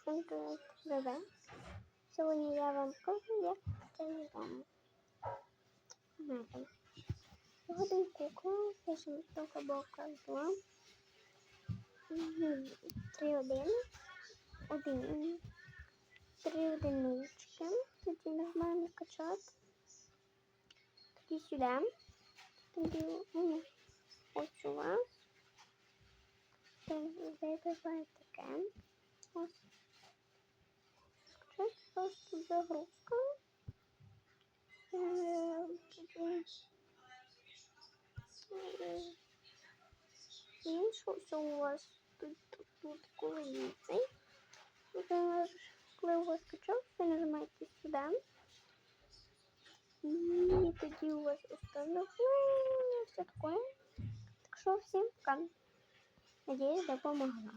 Всім привіт, Бебе. Сьогодні я вам покажу, як це зробимо. Знаєте, сьогодні кукла, пишемо трохи бока 2, 3 один, один, 3 одинички, тоді нажимаємо качати, тоді сюди, тоді ну, ось у вас, вибиває таке, просто загрузка, Е, тоді, е, і що все у вас тут, тут, тут коли цей, Например, коли у вас скачав, ви нажимаєте сюди. І тоді у вас установлено все таке. Так що всім пока. Надіюсь, допомогла.